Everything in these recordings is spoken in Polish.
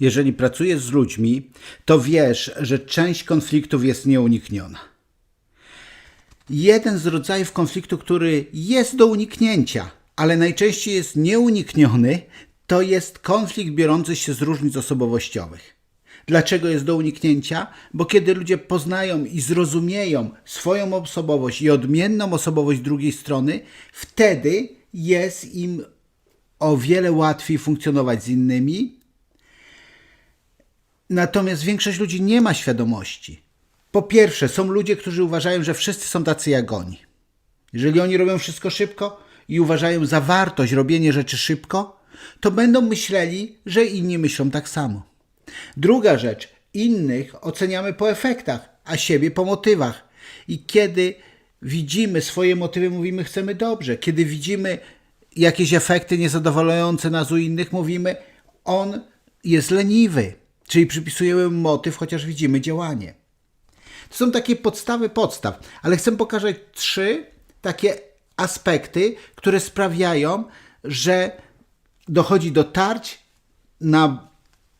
Jeżeli pracujesz z ludźmi, to wiesz, że część konfliktów jest nieunikniona. Jeden z rodzajów konfliktu, który jest do uniknięcia, ale najczęściej jest nieunikniony, to jest konflikt biorący się z różnic osobowościowych. Dlaczego jest do uniknięcia? Bo kiedy ludzie poznają i zrozumieją swoją osobowość i odmienną osobowość drugiej strony, wtedy jest im o wiele łatwiej funkcjonować z innymi. Natomiast większość ludzi nie ma świadomości. Po pierwsze, są ludzie, którzy uważają, że wszyscy są tacy jak oni. Jeżeli oni robią wszystko szybko i uważają za wartość robienie rzeczy szybko, to będą myśleli, że inni myślą tak samo. Druga rzecz, innych oceniamy po efektach, a siebie po motywach. I kiedy widzimy swoje motywy, mówimy, chcemy dobrze. Kiedy widzimy jakieś efekty niezadowalające nas u innych, mówimy, on jest leniwy. Czyli przypisujemy motyw, chociaż widzimy działanie. To są takie podstawy podstaw, ale chcę pokazać trzy takie aspekty, które sprawiają, że dochodzi do tarć na,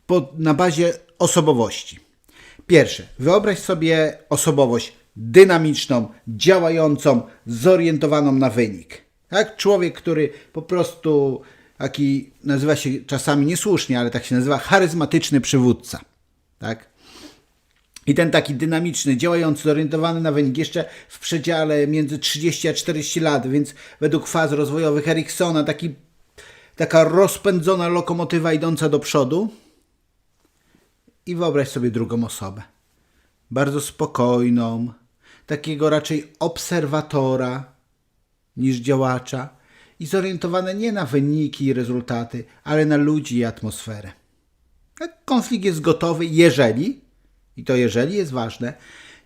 po, na bazie osobowości. Pierwsze, wyobraź sobie osobowość dynamiczną, działającą, zorientowaną na wynik. Tak? Człowiek, który po prostu taki nazywa się czasami niesłusznie, ale tak się nazywa charyzmatyczny przywódca. Tak? I ten taki dynamiczny, działający, zorientowany na wynik jeszcze w przedziale między 30 a 40 lat, więc według faz rozwojowych Eriksona taki, taka rozpędzona lokomotywa idąca do przodu. I wyobraź sobie drugą osobę. Bardzo spokojną, takiego raczej obserwatora niż działacza i zorientowane nie na wyniki i rezultaty, ale na ludzi i atmosferę. Konflikt jest gotowy, jeżeli, i to jeżeli jest ważne,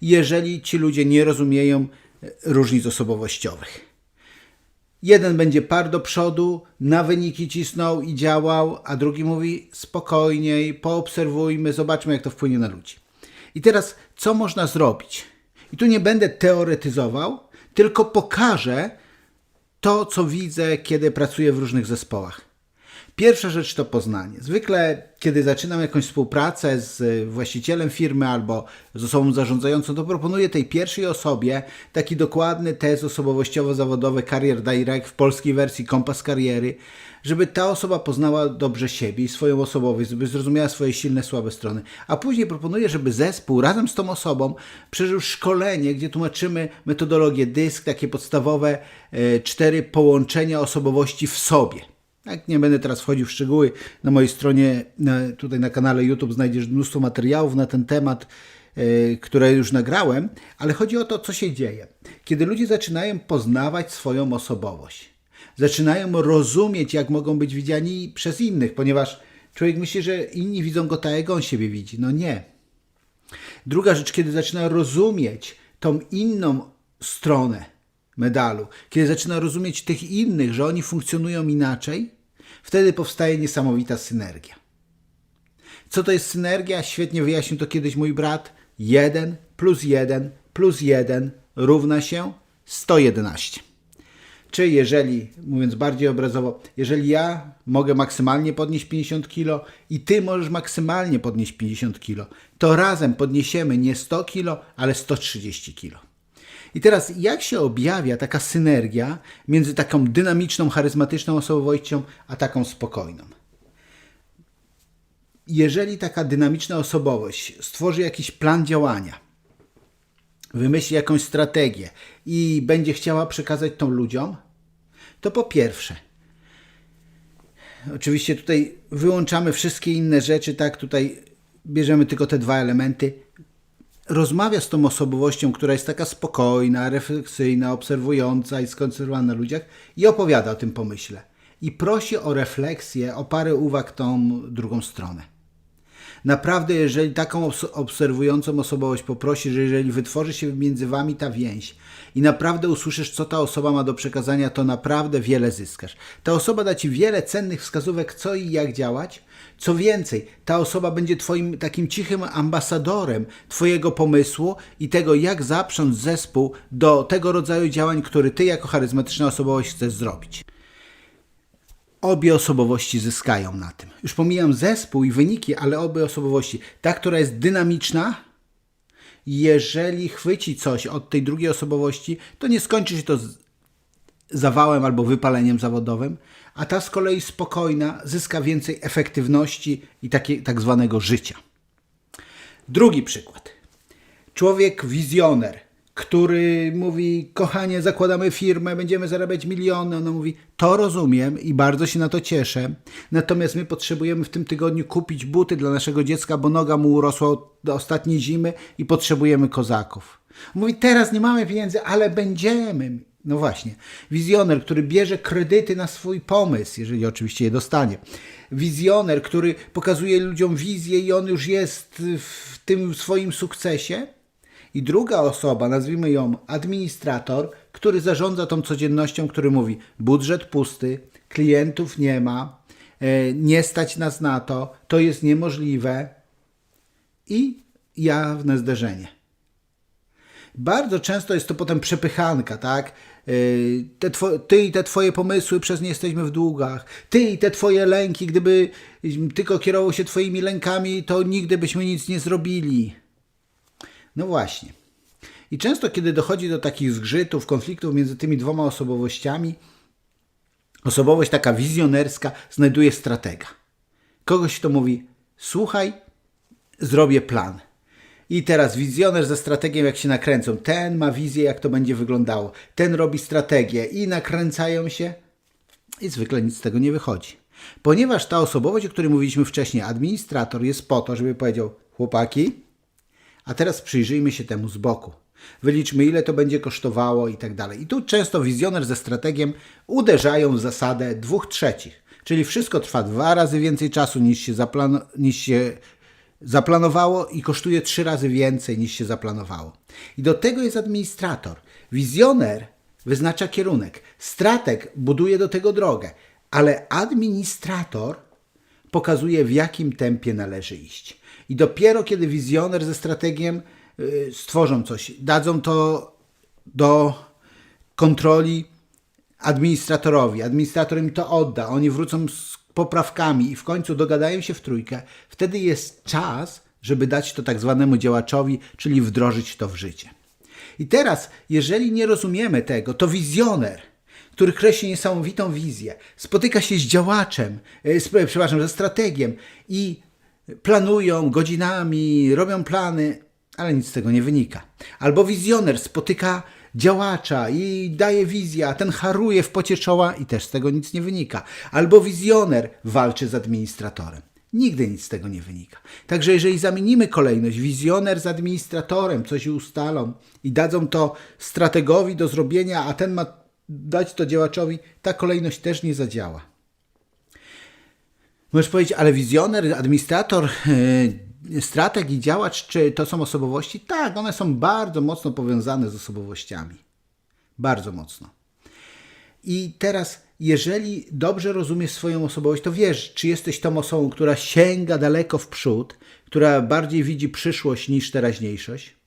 jeżeli ci ludzie nie rozumieją e, różnic osobowościowych. Jeden będzie par do przodu, na wyniki cisnął i działał, a drugi mówi spokojniej, poobserwujmy, zobaczmy, jak to wpłynie na ludzi. I teraz, co można zrobić? I tu nie będę teoretyzował, tylko pokażę to, co widzę, kiedy pracuję w różnych zespołach. Pierwsza rzecz to poznanie. Zwykle, kiedy zaczynam jakąś współpracę z właścicielem firmy albo z osobą zarządzającą, to proponuję tej pierwszej osobie taki dokładny test osobowościowo-zawodowy Career Direct w polskiej wersji Kompas Kariery, żeby ta osoba poznała dobrze siebie i swoją osobowość, żeby zrozumiała swoje silne, słabe strony. A później proponuję, żeby zespół razem z tą osobą przeżył szkolenie, gdzie tłumaczymy metodologię DYSK, takie podstawowe e, cztery połączenia osobowości w sobie. Nie będę teraz wchodził w szczegóły. Na mojej stronie, tutaj na kanale YouTube znajdziesz mnóstwo materiałów na ten temat, yy, które już nagrałem, ale chodzi o to, co się dzieje. Kiedy ludzie zaczynają poznawać swoją osobowość, zaczynają rozumieć, jak mogą być widziani przez innych, ponieważ człowiek myśli, że inni widzą go tak, jak on siebie widzi. No nie. Druga rzecz, kiedy zaczyna rozumieć tą inną stronę medalu, kiedy zaczyna rozumieć tych innych, że oni funkcjonują inaczej, wtedy powstaje niesamowita synergia. Co to jest synergia? Świetnie wyjaśnił to kiedyś mój brat. 1 plus 1 plus 1 równa się 111. Czy jeżeli, mówiąc bardziej obrazowo, jeżeli ja mogę maksymalnie podnieść 50 kg i ty możesz maksymalnie podnieść 50 kg, to razem podniesiemy nie 100 kg, ale 130 kg. I teraz, jak się objawia taka synergia między taką dynamiczną, charyzmatyczną osobowością, a taką spokojną? Jeżeli taka dynamiczna osobowość stworzy jakiś plan działania, wymyśli jakąś strategię i będzie chciała przekazać to ludziom, to po pierwsze, oczywiście tutaj wyłączamy wszystkie inne rzeczy, tak, tutaj bierzemy tylko te dwa elementy, rozmawia z tą osobowością, która jest taka spokojna, refleksyjna, obserwująca i skoncentrowana na ludziach i opowiada o tym pomyśle. I prosi o refleksję, o parę uwag tą drugą stronę. Naprawdę, jeżeli taką obs- obserwującą osobowość poprosi, że jeżeli wytworzy się między wami ta więź i naprawdę usłyszysz, co ta osoba ma do przekazania, to naprawdę wiele zyskasz. Ta osoba da ci wiele cennych wskazówek, co i jak działać. Co więcej, ta osoba będzie twoim takim cichym ambasadorem twojego pomysłu i tego, jak zaprząc zespół do tego rodzaju działań, który ty jako charyzmatyczna osobowość chcesz zrobić. Obie osobowości zyskają na tym. Już pomijam zespół i wyniki, ale obie osobowości. Ta, która jest dynamiczna, jeżeli chwyci coś od tej drugiej osobowości, to nie skończy się to zawałem albo wypaleniem zawodowym, a ta z kolei spokojna zyska więcej efektywności i takie, tak zwanego życia. Drugi przykład. Człowiek wizjoner, który mówi, kochanie, zakładamy firmę, będziemy zarabiać miliony. Ona mówi, to rozumiem i bardzo się na to cieszę. Natomiast my potrzebujemy w tym tygodniu kupić buty dla naszego dziecka, bo noga mu urosła do ostatniej zimy i potrzebujemy kozaków. Mówi, teraz nie mamy pieniędzy, ale będziemy. No właśnie. Wizjoner, który bierze kredyty na swój pomysł, jeżeli oczywiście je dostanie. Wizjoner, który pokazuje ludziom wizję i on już jest w tym swoim sukcesie. I druga osoba, nazwijmy ją administrator, który zarządza tą codziennością, który mówi: budżet pusty, klientów nie ma, e, nie stać nas na to, to jest niemożliwe. I jawne zderzenie. Bardzo często jest to potem przepychanka, tak? Yy, Te ty i te twoje pomysły, przez nie jesteśmy w długach. Ty i te twoje lęki, gdyby tylko kierował się twoimi lękami, to nigdy byśmy nic nie zrobili. No właśnie. I często, kiedy dochodzi do takich zgrzytów, konfliktów między tymi dwoma osobowościami, osobowość taka wizjonerska znajduje stratega. Kogoś, kto mówi: Słuchaj, zrobię plan. I teraz wizjoner ze strategiem, jak się nakręcą. Ten ma wizję, jak to będzie wyglądało. Ten robi strategię i nakręcają się. I zwykle nic z tego nie wychodzi. Ponieważ ta osobowość, o której mówiliśmy wcześniej, administrator, jest po to, żeby powiedział: Chłopaki, a teraz przyjrzyjmy się temu z boku. Wyliczmy, ile to będzie kosztowało i tak dalej. I tu często wizjoner ze strategiem uderzają w zasadę dwóch trzecich. Czyli wszystko trwa dwa razy więcej czasu niż się, zaplan- niż się zaplanowało i kosztuje trzy razy więcej niż się zaplanowało. I do tego jest administrator. Wizjoner wyznacza kierunek, strateg buduje do tego drogę, ale administrator pokazuje w jakim tempie należy iść. I dopiero kiedy wizjoner ze strategiem y, stworzą coś, dadzą to do kontroli administratorowi, administrator im to odda, oni wrócą z poprawkami i w końcu dogadają się w trójkę, wtedy jest czas, żeby dać to tak zwanemu działaczowi, czyli wdrożyć to w życie. I teraz, jeżeli nie rozumiemy tego, to wizjoner, który kreśli niesamowitą wizję, spotyka się z działaczem, e, z, przepraszam, ze strategiem i planują godzinami, robią plany, ale nic z tego nie wynika. Albo wizjoner spotyka działacza i daje wizję, a ten haruje w pocie czoła i też z tego nic nie wynika. Albo wizjoner walczy z administratorem. Nigdy nic z tego nie wynika. Także jeżeli zamienimy kolejność, wizjoner z administratorem coś ustalą i dadzą to strategowi do zrobienia, a ten ma dać to działaczowi, ta kolejność też nie zadziała. Możesz powiedzieć, ale wizjoner, administrator, yy, strateg i działacz, czy to są osobowości? Tak, one są bardzo mocno powiązane z osobowościami. Bardzo mocno. I teraz, jeżeli dobrze rozumiesz swoją osobowość, to wiesz, czy jesteś tą osobą, która sięga daleko w przód, która bardziej widzi przyszłość niż teraźniejszość?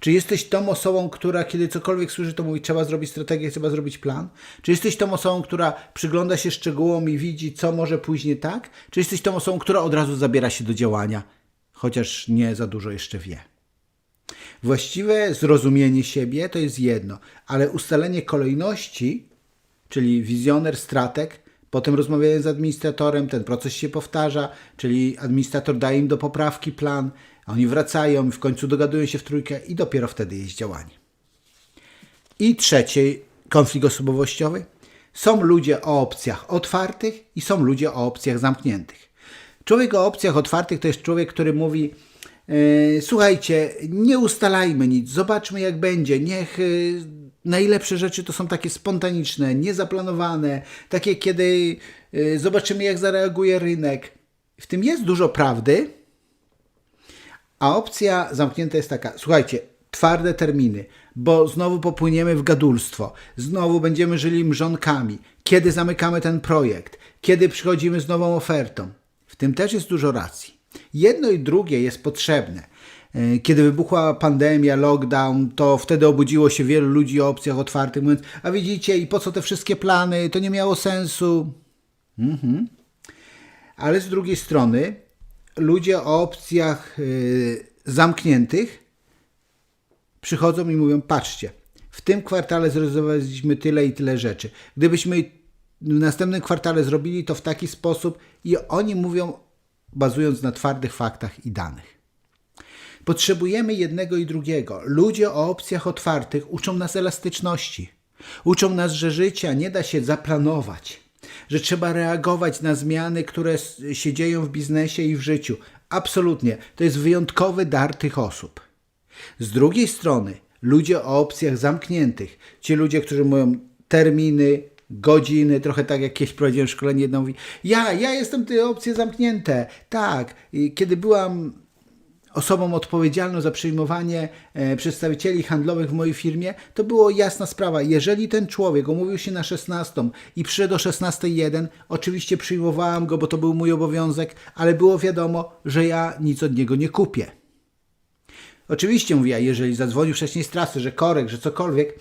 Czy jesteś tą osobą, która kiedy cokolwiek słyszy, to mówi, trzeba zrobić strategię, trzeba zrobić plan? Czy jesteś tą osobą, która przygląda się szczegółom i widzi, co może później tak? Czy jesteś tą osobą, która od razu zabiera się do działania, chociaż nie za dużo jeszcze wie? Właściwe zrozumienie siebie to jest jedno, ale ustalenie kolejności, czyli wizjoner, strateg, potem rozmawiają z administratorem, ten proces się powtarza, czyli administrator daje im do poprawki plan, a oni wracają w końcu dogadują się w trójkę i dopiero wtedy jest działanie. I trzeci konflikt osobowościowy. Są ludzie o opcjach otwartych i są ludzie o opcjach zamkniętych. Człowiek o opcjach otwartych to jest człowiek, który mówi: e, Słuchajcie, nie ustalajmy nic, zobaczmy jak będzie. Niech e, najlepsze rzeczy to są takie spontaniczne, niezaplanowane, takie kiedy e, zobaczymy jak zareaguje rynek. W tym jest dużo prawdy, a opcja zamknięta jest taka: słuchajcie, twarde terminy, bo znowu popłyniemy w gadulstwo, znowu będziemy żyli mrzonkami. Kiedy zamykamy ten projekt, kiedy przychodzimy z nową ofertą. W tym też jest dużo racji. Jedno i drugie jest potrzebne. E, Kiedy wybuchła pandemia, lockdown, to wtedy obudziło się wielu ludzi o opcjach otwartych, mówiąc: A widzicie, i po co te wszystkie plany? To nie miało sensu. Ale z drugiej strony ludzie o opcjach y, zamkniętych przychodzą i mówią: Patrzcie, w tym kwartale zrealizowaliśmy tyle i tyle rzeczy. Gdybyśmy w następnym kwartale zrobili to w taki sposób, i oni mówią, bazując na twardych faktach i danych. Potrzebujemy jednego i drugiego. Ludzie o opcjach otwartych uczą nas elastyczności. Uczą nas, że życia nie da się zaplanować, że trzeba reagować na zmiany, które się dzieją w biznesie i w życiu. Absolutnie. To jest wyjątkowy dar tych osób. Z drugiej strony, ludzie o opcjach zamkniętych, ci ludzie, którzy mówią terminy, godziny, trochę tak jak kiedyś prowadziłem szkolenie, jedna mówi, ja, ja jestem te opcje zamknięte, tak. Kiedy byłam osobą odpowiedzialną za przyjmowanie e, przedstawicieli handlowych w mojej firmie, to było jasna sprawa. Jeżeli ten człowiek umówił się na 16 i przyszedł o 16.01, oczywiście przyjmowałam go, bo to był mój obowiązek, ale było wiadomo, że ja nic od niego nie kupię. Oczywiście mówiła, jeżeli zadzwonił wcześniej z trasy, że korek, że cokolwiek,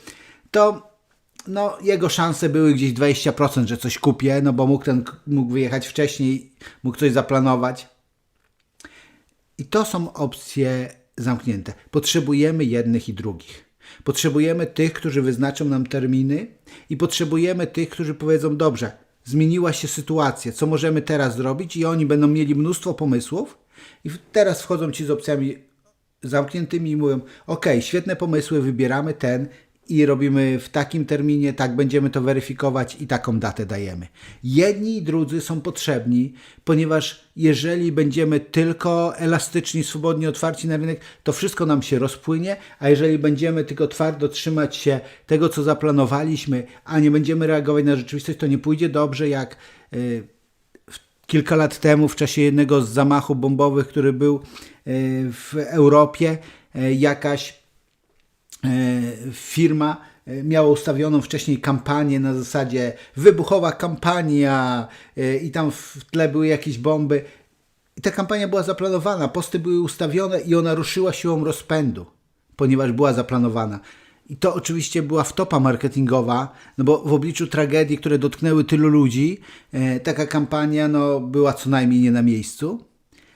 to no, jego szanse były gdzieś 20%, że coś kupię, no bo mógł, ten, mógł wyjechać wcześniej, mógł coś zaplanować. I to są opcje zamknięte. Potrzebujemy jednych i drugich. Potrzebujemy tych, którzy wyznaczą nam terminy, i potrzebujemy tych, którzy powiedzą: Dobrze, zmieniła się sytuacja, co możemy teraz zrobić? I oni będą mieli mnóstwo pomysłów, i teraz wchodzą ci z opcjami zamkniętymi i mówią: OK, świetne pomysły, wybieramy ten i robimy w takim terminie, tak będziemy to weryfikować i taką datę dajemy. Jedni i drudzy są potrzebni, ponieważ jeżeli będziemy tylko elastyczni, swobodnie otwarci na rynek, to wszystko nam się rozpłynie, a jeżeli będziemy tylko twardo trzymać się tego, co zaplanowaliśmy, a nie będziemy reagować na rzeczywistość, to nie pójdzie dobrze, jak yy, kilka lat temu w czasie jednego z zamachów bombowych, który był e, w Europie, e, jakaś firma e, miała ustawioną wcześniej kampanię na zasadzie wybuchowa kampania e, i tam w tle były jakieś bomby. I ta kampania była zaplanowana, posty były ustawione i ona ruszyła siłą rozpędu, ponieważ była zaplanowana. I to oczywiście była wtopa marketingowa, no bo w obliczu tragedii, które dotknęły tylu ludzi, e, taka kampania no, była co najmniej nie na miejscu.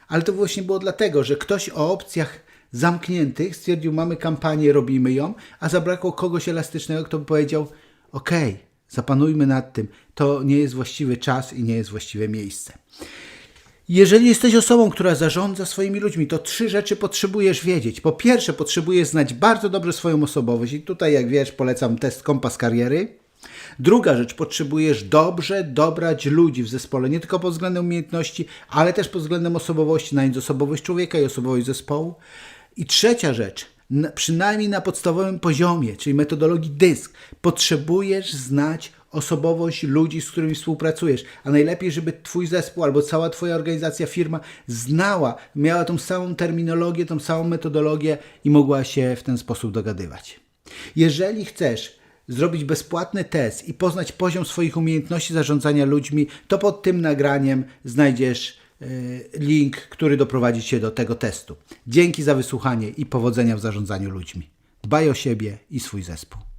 Ale to właśnie było dlatego, że ktoś o opcjach zamkniętych stwierdził, mamy kampanię, robimy ją, a zabrakło kogoś elastycznego, kto by powiedział, okej, zapanujmy nad tym, to nie jest właściwy czas i nie jest właściwe miejsce. Jeżeli jesteś osobą, która zarządza swoimi ludźmi, to trzy rzeczy potrzebujesz wiedzieć. Po pierwsze, potrzebujesz znać bardzo dobrze swoją osobowość i tutaj, jak wiesz, polecam test kompas kariery. Druga rzecz, potrzebujesz dobrze dobrać ludzi w zespole, nie tylko pod względem umiejętności, ale też pod względem osobowości, na osobowość człowieka i osobowość zespołu. I trzecia rzecz, na, przynajmniej na podstawowym poziomie, czyli metodologii DYSK, potrzebujesz znać osobowość ludzi, z którymi współpracujesz. A najlepiej, żeby Twój zespół albo cała Twoja organizacja, firma znała, miała tą samą terminologię, tą samą metodologię i mogła się w ten sposób dogadywać. Jeżeli chcesz zrobić bezpłatny test i poznać poziom swoich umiejętności zarządzania ludźmi, to pod tym nagraniem znajdziesz link, który doprowadzi Cię do tego testu. Dzięki za wysłuchanie i powodzenia w zarządzaniu ludźmi. Dbaj o siebie i swój zespół.